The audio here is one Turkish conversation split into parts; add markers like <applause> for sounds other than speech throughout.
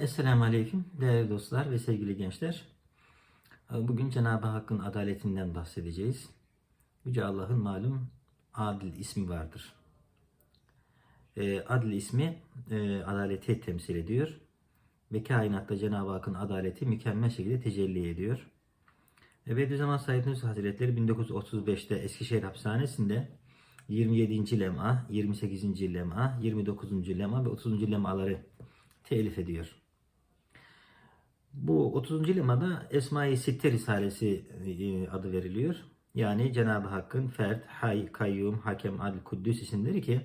Esselamu Aleyküm değerli dostlar ve sevgili gençler. Bugün Cenab-ı Hakk'ın adaletinden bahsedeceğiz. Yüce Allah'ın malum adil ismi vardır. E, adil ismi e, adaleti temsil ediyor. Ve kainatta Cenab-ı Hakk'ın adaleti mükemmel şekilde tecelli ediyor. E, Bediüzzaman Said Nursi Hazretleri 1935'te Eskişehir Hapishanesi'nde 27. lem'a, 28. lem'a, 29. lem'a ve 30. lem'aları telif ediyor. Bu 30. lemada Esma-i Sitte Risalesi e, adı veriliyor. Yani Cenab-ı Hakk'ın Fert, Hay, Kayyum, Hakem, Adil, Kuddüs isimleri ki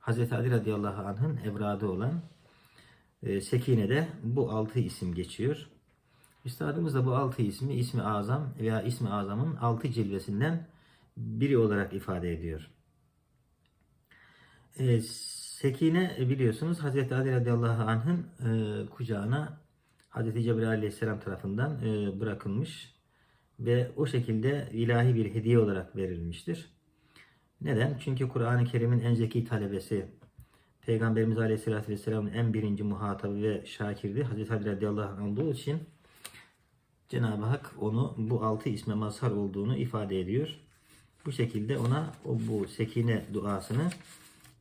Hz. Ali radıyallahu anh'ın evradı olan e, Sekine'de bu altı isim geçiyor. Üstadımız da bu altı ismi ismi azam veya ismi azamın altı cilvesinden biri olarak ifade ediyor. E, Sekine biliyorsunuz Hz. Ali radıyallahu anh'ın e, kucağına Hz. Cebrail aleyhisselam tarafından e, bırakılmış ve o şekilde ilahi bir hediye olarak verilmiştir. Neden? Çünkü Kur'an-ı Kerim'in en zeki talebesi Peygamberimiz Aleyhisselatü Vesselam'ın en birinci muhatabı ve şakirdi. Hz. Ali radıyallahu anh olduğu için Cenab-ı Hak onu bu altı isme mazhar olduğunu ifade ediyor. Bu şekilde ona o bu sekine duasını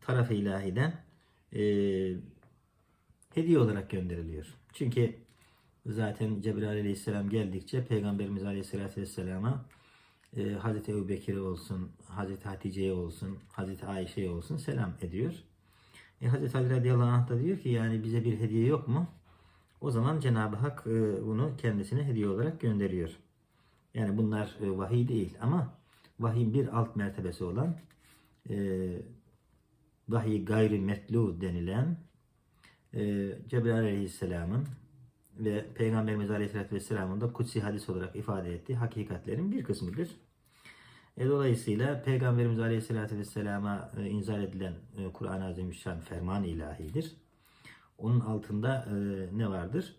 taraf-ı ilahiden e, hediye olarak gönderiliyor. Çünkü zaten Cebrail aleyhisselam geldikçe Peygamberimiz aleyhisselatü vesselama e, Hazreti Ebu Bekir'e olsun, Hazreti Hatice'ye olsun, Hazreti Ayşe'ye olsun selam ediyor. E, Hazreti Ali radıyallahu anh da diyor ki yani bize bir hediye yok mu? O zaman Cenab-ı Hak e, bunu kendisine hediye olarak gönderiyor. Yani bunlar e, vahiy değil ama vahyin bir alt mertebesi olan e, vahiy gayri metlu denilen e, Cebrail aleyhisselamın ve Peygamberimiz Aleyhisselatü Vesselam'ın da kutsi hadis olarak ifade ettiği hakikatlerin bir kısmıdır. E, dolayısıyla Peygamberimiz Aleyhisselatü Vesselam'a e, inzal edilen e, Kur'an-ı Azimüşşan ferman ilahidir. Onun altında e, ne vardır?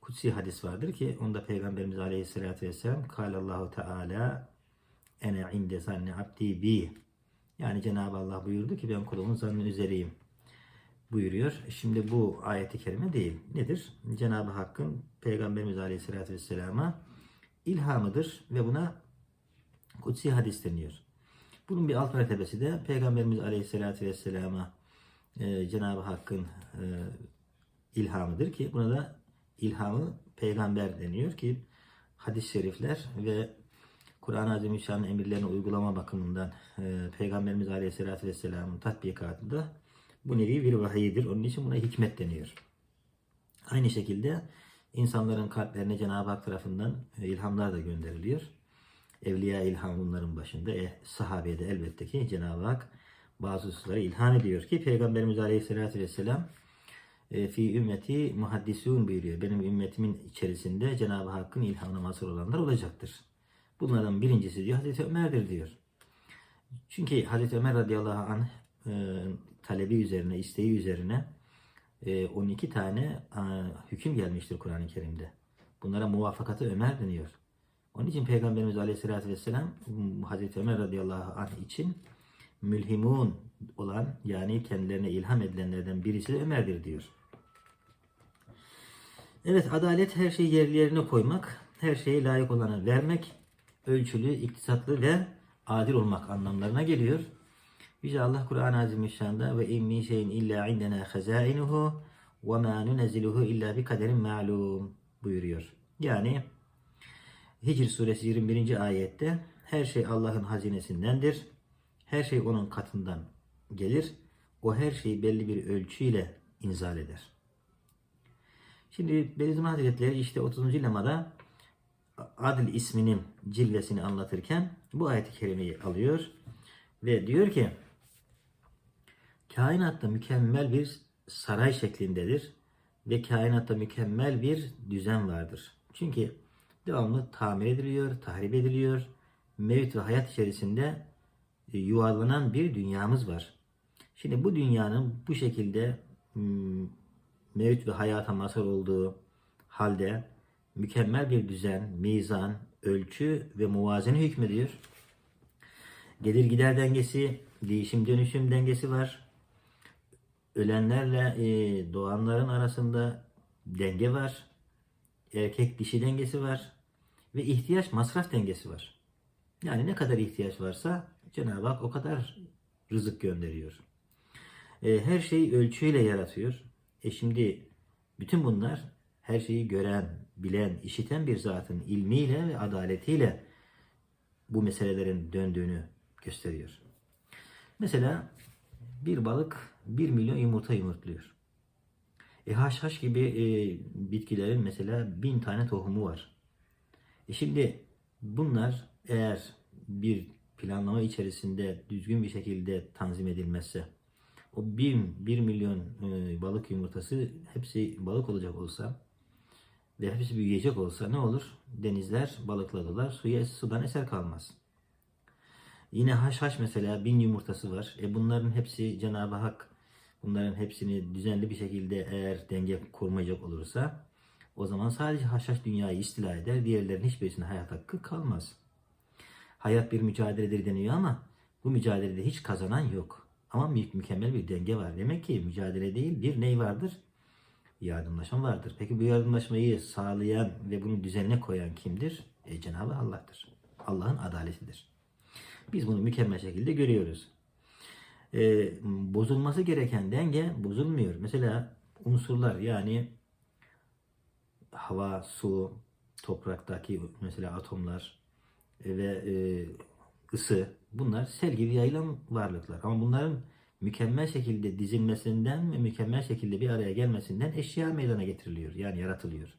Kutsi hadis vardır ki onda Peygamberimiz Aleyhisselatü Vesselam Kâlallahu Teala ene inde zanni abdi bi yani Cenab-ı Allah buyurdu ki ben kulumun zannı üzereyim buyuruyor. Şimdi bu ayeti kerime değil. Nedir? Cenab-ı Hakk'ın Peygamberimiz Aleyhisselatü Vesselam'a ilhamıdır ve buna kutsi hadis deniyor. Bunun bir alt mertebesi de Peygamberimiz Aleyhisselatü Vesselam'a e, Cenab-ı Hakk'ın e, ilhamıdır ki buna da ilhamı peygamber deniyor ki hadis-i şerifler ve Kur'an-ı Azimüşşan'ın emirlerini uygulama bakımından e, Peygamberimiz Aleyhisselatü Vesselam'ın tatbikatında bu nevi bir vahiydir. Onun için buna hikmet deniyor. Aynı şekilde insanların kalplerine Cenab-ı Hak tarafından e, ilhamlar da gönderiliyor. Evliya ilham bunların başında. E, sahabeye de elbette ki Cenab-ı Hak bazı hususları ilham ediyor ki Peygamberimiz Aleyhisselatü Vesselam e, fi ümmeti muhaddisun buyuruyor. Benim ümmetimin içerisinde Cenab-ı Hakk'ın ilhamına mazhar olanlar olacaktır. Bunlardan birincisi diyor Hazreti Ömer'dir diyor. Çünkü Hazreti Ömer radıyallahu anh e, talebi üzerine, isteği üzerine e, 12 tane e, hüküm gelmiştir Kur'an-ı Kerim'de. Bunlara muvafakatı Ömer deniyor. Onun için Peygamberimiz Aleyhisselatü Vesselam Hazreti Ömer radıyallahu anh için mülhimun olan yani kendilerine ilham edilenlerden birisi de Ömer'dir diyor. Evet adalet her şeyi yerli yerine koymak, her şeye layık olanı vermek, ölçülü, iktisatlı ve adil olmak anlamlarına geliyor. Yüce Allah Kur'an-ı Azimüşşan'da ve in min şeyin illa indena hazainuhu ve ma nunziluhu illa bi kaderin ma'lum buyuruyor. Yani Hicr suresi 21. ayette her şey Allah'ın hazinesindendir. Her şey onun katından gelir. O her şeyi belli bir ölçüyle inzal eder. Şimdi Bediüzzaman Hazretleri işte 30. lemada Adil isminin cilvesini anlatırken bu ayet-i kerimeyi alıyor ve diyor ki kainatta mükemmel bir saray şeklindedir ve kainatta mükemmel bir düzen vardır. Çünkü devamlı tamir ediliyor, tahrip ediliyor. Mevt ve hayat içerisinde e, yuvarlanan bir dünyamız var. Şimdi bu dünyanın bu şekilde hmm, mevt ve hayata mazhar olduğu halde mükemmel bir düzen, mizan, ölçü ve muvazene hükmediyor. Gelir gider dengesi, değişim dönüşüm dengesi var. Ölenlerle e, doğanların arasında denge var. Erkek dişi dengesi var. Ve ihtiyaç masraf dengesi var. Yani ne kadar ihtiyaç varsa Cenab-ı Hak o kadar rızık gönderiyor. E, her şeyi ölçüyle yaratıyor. E şimdi bütün bunlar her şeyi gören, bilen, işiten bir zatın ilmiyle ve adaletiyle bu meselelerin döndüğünü gösteriyor. Mesela bir balık 1 milyon yumurta yumurtluyor. E haşhaş gibi e, bitkilerin mesela bin tane tohumu var. E şimdi bunlar eğer bir planlama içerisinde düzgün bir şekilde tanzim edilmezse o 1, 1 milyon e, balık yumurtası hepsi balık olacak olsa ve hepsi büyüyecek olsa ne olur? Denizler balıkladılar. Suya sudan eser kalmaz. Yine haşhaş mesela bin yumurtası var. E bunların hepsi Cenab-ı Hak bunların hepsini düzenli bir şekilde eğer denge kurmayacak olursa o zaman sadece haşhaş dünyayı istila eder. Diğerlerinin hiçbirisine hayat hakkı kalmaz. Hayat bir mücadeledir deniyor ama bu mücadelede hiç kazanan yok. Ama mü- mükemmel bir denge var. Demek ki mücadele değil bir ney vardır? Yardımlaşma vardır. Peki bu yardımlaşmayı sağlayan ve bunu düzenine koyan kimdir? E, Cenab-ı Allah'tır. Allah'ın adaletidir. Biz bunu mükemmel şekilde görüyoruz. E, bozulması gereken denge bozulmuyor. Mesela unsurlar yani hava, su, topraktaki mesela atomlar e, ve e, ısı bunlar sel gibi yayılan varlıklar. Ama bunların mükemmel şekilde dizilmesinden ve mükemmel şekilde bir araya gelmesinden eşya meydana getiriliyor. Yani yaratılıyor.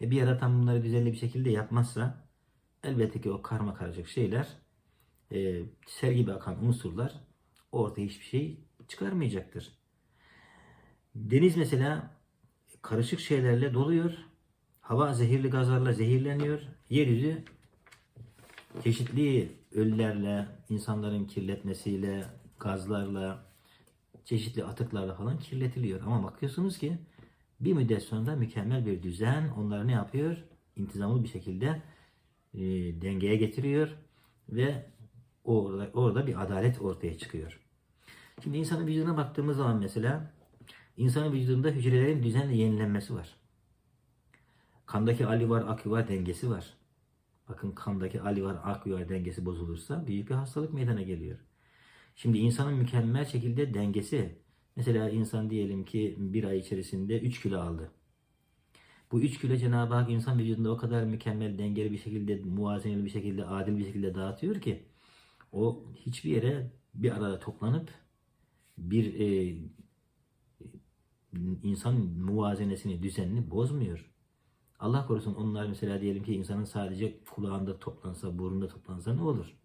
E bir yaratan bunları düzenli bir şekilde yapmazsa elbette ki o karma karışık şeyler e, sel gibi akan unsurlar ortaya hiçbir şey çıkarmayacaktır. Deniz mesela karışık şeylerle doluyor. Hava zehirli gazlarla zehirleniyor. Yeryüzü çeşitli ölülerle, insanların kirletmesiyle, gazlarla, çeşitli atıklarla falan kirletiliyor. Ama bakıyorsunuz ki bir müddet sonra mükemmel bir düzen onları ne yapıyor? İntizamlı bir şekilde e, dengeye getiriyor ve orada, orada bir adalet ortaya çıkıyor. Şimdi insanın vücuduna baktığımız zaman mesela insanın vücudunda hücrelerin düzenle yenilenmesi var. Kandaki Ali var, akü var dengesi var. Bakın kandaki Ali var, akü var dengesi bozulursa büyük bir hastalık meydana geliyor. Şimdi insanın mükemmel şekilde dengesi. Mesela insan diyelim ki bir ay içerisinde 3 kilo aldı. Bu 3 kilo Cenab-ı Hak insan vücudunda o kadar mükemmel, dengeli bir şekilde, muvazeneli bir şekilde, adil bir şekilde dağıtıyor ki o hiçbir yere bir arada toplanıp bir e, insan muvazenesini, düzenini bozmuyor. Allah korusun onlar mesela diyelim ki insanın sadece kulağında toplansa, burnunda toplansa ne olur?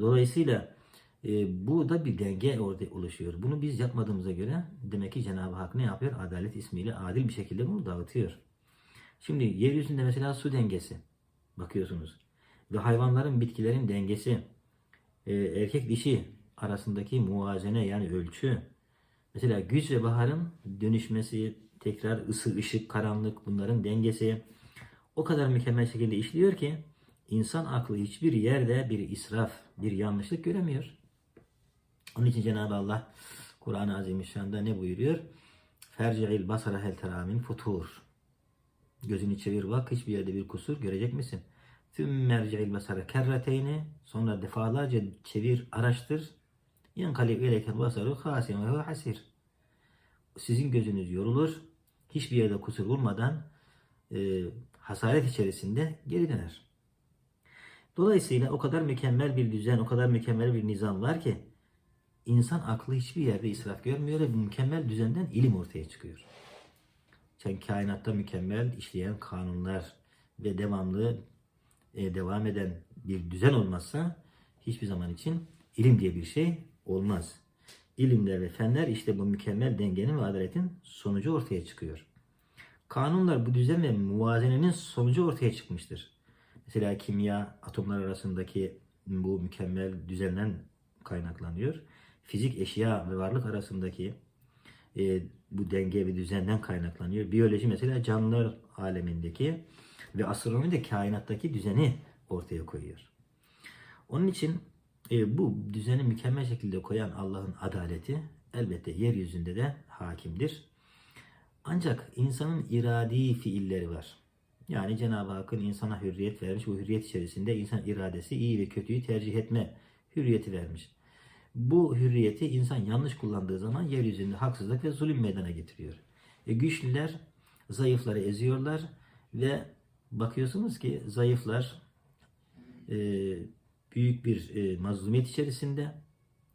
Dolayısıyla e, bu da bir denge orada oluşuyor. Bunu biz yapmadığımıza göre demek ki Cenab-ı Hak ne yapıyor? Adalet ismiyle adil bir şekilde bunu dağıtıyor. Şimdi yeryüzünde mesela su dengesi bakıyorsunuz. Ve hayvanların, bitkilerin dengesi, e, erkek dişi arasındaki muvazene yani ölçü. Mesela güç ve baharın dönüşmesi, tekrar ısı, ışık, karanlık bunların dengesi o kadar mükemmel şekilde işliyor ki insan aklı hiçbir yerde bir israf, bir yanlışlık göremiyor. Onun için Cenab-ı Allah Kur'an-ı Azimüşşan'da ne buyuruyor? Ferci'il basara hel teramin futur. Gözünü çevir bak hiçbir yerde bir kusur görecek misin? Tüm merci'il basara kerreteyni sonra defalarca çevir araştır. Yankalib ileykel basaru hasin ve hasir. Sizin gözünüz yorulur. Hiçbir yerde kusur bulmadan e, hasaret içerisinde geri döner. Dolayısıyla o kadar mükemmel bir düzen, o kadar mükemmel bir nizam var ki insan aklı hiçbir yerde israf görmüyor ve mükemmel düzenden ilim ortaya çıkıyor. Yani kainatta mükemmel işleyen kanunlar ve devamlı e, devam eden bir düzen olmazsa hiçbir zaman için ilim diye bir şey olmaz. İlimler ve fenler işte bu mükemmel dengenin ve adaletin sonucu ortaya çıkıyor. Kanunlar bu düzen ve muvazenenin sonucu ortaya çıkmıştır. Mesela kimya atomlar arasındaki bu mükemmel düzenden kaynaklanıyor. Fizik eşya ve varlık arasındaki e, bu denge ve düzenden kaynaklanıyor. Biyoloji mesela canlılar alemindeki ve astronomi de kainattaki düzeni ortaya koyuyor. Onun için e, bu düzeni mükemmel şekilde koyan Allah'ın adaleti elbette yeryüzünde de hakimdir. Ancak insanın iradi fiilleri var. Yani Cenab-ı Hakk'ın insana hürriyet vermiş. Bu hürriyet içerisinde insan iradesi iyi ve kötüyü tercih etme hürriyeti vermiş. Bu hürriyeti insan yanlış kullandığı zaman yeryüzünde haksızlık ve zulüm meydana getiriyor. E, güçlüler zayıfları eziyorlar ve bakıyorsunuz ki zayıflar e, büyük bir e, mazlumiyet içerisinde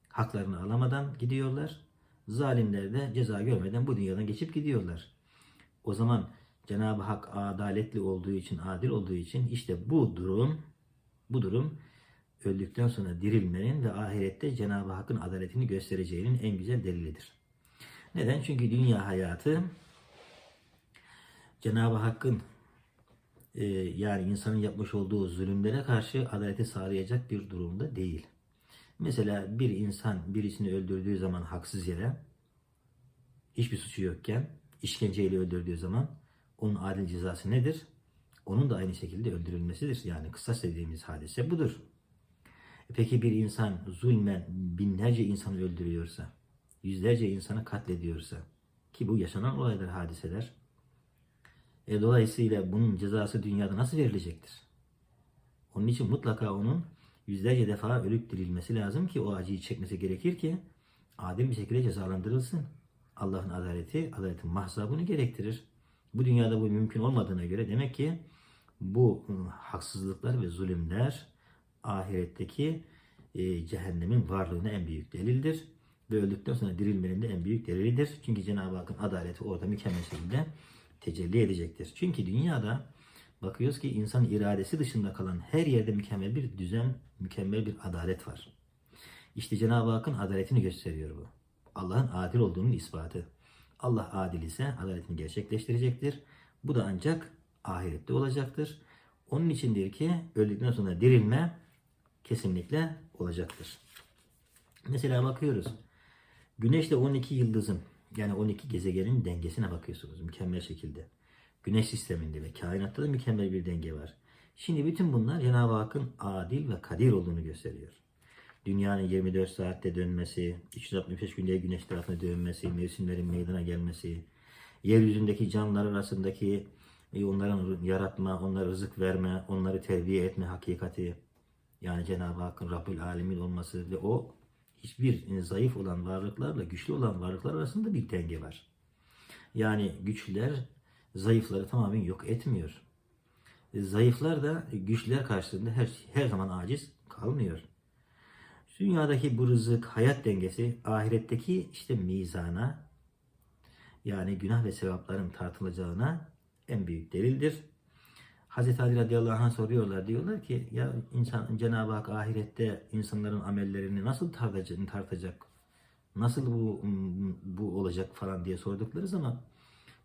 haklarını alamadan gidiyorlar. Zalimler de ceza görmeden bu dünyadan geçip gidiyorlar. O zaman Cenab-ı Hak adaletli olduğu için, adil olduğu için işte bu durum bu durum öldükten sonra dirilmenin ve ahirette Cenab-ı Hakk'ın adaletini göstereceğinin en güzel delilidir. Neden? Çünkü dünya hayatı Cenab-ı Hakk'ın e, yani insanın yapmış olduğu zulümlere karşı adaleti sağlayacak bir durumda değil. Mesela bir insan birisini öldürdüğü zaman haksız yere hiçbir suçu yokken işkenceyle öldürdüğü zaman onun adil cezası nedir? Onun da aynı şekilde öldürülmesidir. Yani kısas dediğimiz hadise budur. Peki bir insan zulmen binlerce insanı öldürüyorsa, yüzlerce insanı katlediyorsa ki bu yaşanan olaylar, hadiseler. E dolayısıyla bunun cezası dünyada nasıl verilecektir? Onun için mutlaka onun yüzlerce defa ölüp dirilmesi lazım ki o acıyı çekmesi gerekir ki adil bir şekilde cezalandırılsın. Allah'ın adaleti, adaletin mahza bunu gerektirir. Bu dünyada bu mümkün olmadığına göre demek ki bu ıı, haksızlıklar ve zulümler ahiretteki e, cehennemin varlığına en büyük delildir. Ve öldükten sonra dirilmenin de en büyük delilidir. Çünkü Cenab-ı Hakk'ın adaleti orada mükemmel şekilde tecelli edecektir. Çünkü dünyada bakıyoruz ki insan iradesi dışında kalan her yerde mükemmel bir düzen, mükemmel bir adalet var. İşte Cenab-ı Hakk'ın adaletini gösteriyor bu. Allah'ın adil olduğunun ispatı. Allah adil ise adaletini gerçekleştirecektir. Bu da ancak ahirette olacaktır. Onun içindir ki öldükten sonra dirilme kesinlikle olacaktır. Mesela bakıyoruz. Güneşle 12 yıldızın yani 12 gezegenin dengesine bakıyorsunuz mükemmel şekilde. Güneş sisteminde ve kainatta da mükemmel bir denge var. Şimdi bütün bunlar Cenab-ı Hakk'ın adil ve kadir olduğunu gösteriyor. Dünyanın 24 saatte dönmesi, 365 günde güneş tarafına dönmesi, mevsimlerin meydana gelmesi, yeryüzündeki canlılar arasındaki e, onların yaratma, onlara rızık verme, onları terbiye etme hakikati, yani Cenab-ı Hakk'ın Rabbül Alemin olması ve o hiçbir zayıf olan varlıklarla güçlü olan varlıklar arasında bir denge var. Yani güçlüler zayıfları tamamen yok etmiyor. E, Zayıflar da güçlüler karşısında her, her zaman aciz kalmıyor. Dünyadaki bu rızık, hayat dengesi ahiretteki işte mizana yani günah ve sevapların tartılacağına en büyük delildir. Hazreti Ali radıyallahu anh soruyorlar. Diyorlar ki ya insan Cenab-ı Hak ahirette insanların amellerini nasıl tartacak? Nasıl bu bu olacak falan diye sordukları zaman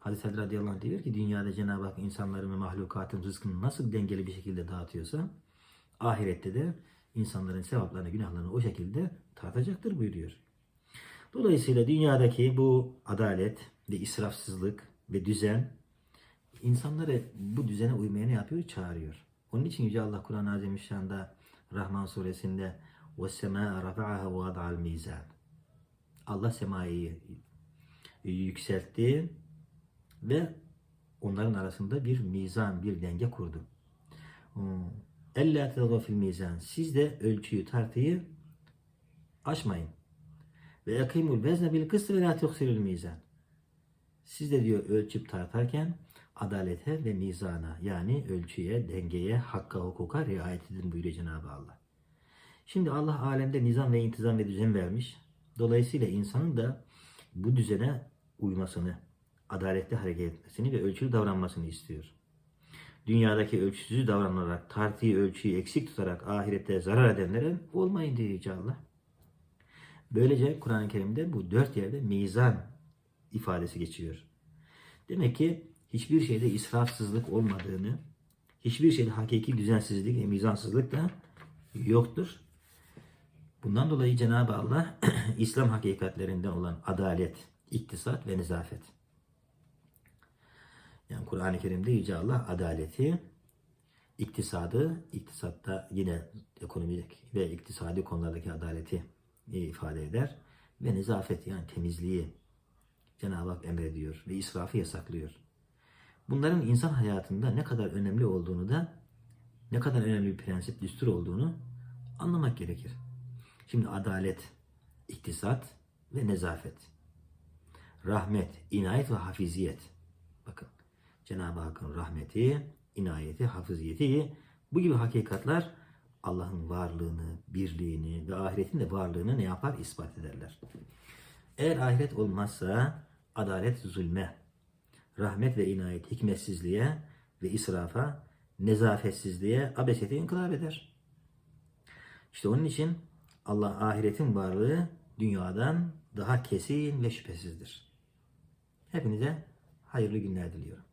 Hazreti Ali radıyallahu anh diyor ki dünyada Cenab-ı Hak insanların ve mahlukatın rızkını nasıl dengeli bir şekilde dağıtıyorsa ahirette de insanların sevaplarını, günahlarını o şekilde tartacaktır buyuruyor. Dolayısıyla dünyadaki bu adalet ve israfsızlık ve düzen insanları bu düzene uymaya ne yapıyor? Çağırıyor. Onun için Yüce Allah Kur'an-ı Azimüşşan'da Rahman suresinde وَالسَّمَاءَ رَفَعَهَا وَوَضَعَ الْمِيزَانِ Allah semayı yükseltti ve onların arasında bir mizan, bir denge kurdu. Elle tezgâ fil mizan. Siz de ölçüyü, tartıyı aşmayın. Ve yakimul vezne bil kıst ve la tuhsirul mizan. Siz de diyor ölçüp tartarken adalete ve mizana yani ölçüye, dengeye, hakka, hukuka riayet edin buyuruyor Cenab-ı Allah. Şimdi Allah alemde nizam ve intizam ve düzen vermiş. Dolayısıyla insanın da bu düzene uymasını, adaletli hareket etmesini ve ölçülü davranmasını istiyor. Dünyadaki ölçüsüzü davranarak, tartıyı, ölçüyü eksik tutarak ahirette zarar edenlere olmayın diyor Yüce Allah. Böylece Kur'an-ı Kerim'de bu dört yerde mizan ifadesi geçiyor. Demek ki hiçbir şeyde israfsızlık olmadığını, hiçbir şeyde hakiki düzensizlik ve mizansızlık da yoktur. Bundan dolayı Cenab-ı Allah <clears throat> İslam hakikatlerinden olan adalet, iktisat ve nezafet. Yani Kur'an-ı Kerim'de Yüce Allah adaleti, iktisadı, iktisatta yine ekonomik ve iktisadi konulardaki adaleti ifade eder. Ve nezafet yani temizliği, Cenab-ı Hak emrediyor ve israfı yasaklıyor. Bunların insan hayatında ne kadar önemli olduğunu da ne kadar önemli bir prensip, düstur olduğunu anlamak gerekir. Şimdi adalet, iktisat ve nezafet. Rahmet, inayet ve hafiziyet. Bakın Cenab-ı Hakk'ın rahmeti, inayeti, hafiziyeti bu gibi hakikatler Allah'ın varlığını, birliğini ve ahiretin de varlığını ne yapar? ispat ederler. Eğer ahiret olmazsa adalet zulme, rahmet ve inayet hikmetsizliğe ve israfa, nezafetsizliğe, abesete inkılap eder. İşte onun için Allah ahiretin varlığı dünyadan daha kesin ve şüphesizdir. Hepinize hayırlı günler diliyorum.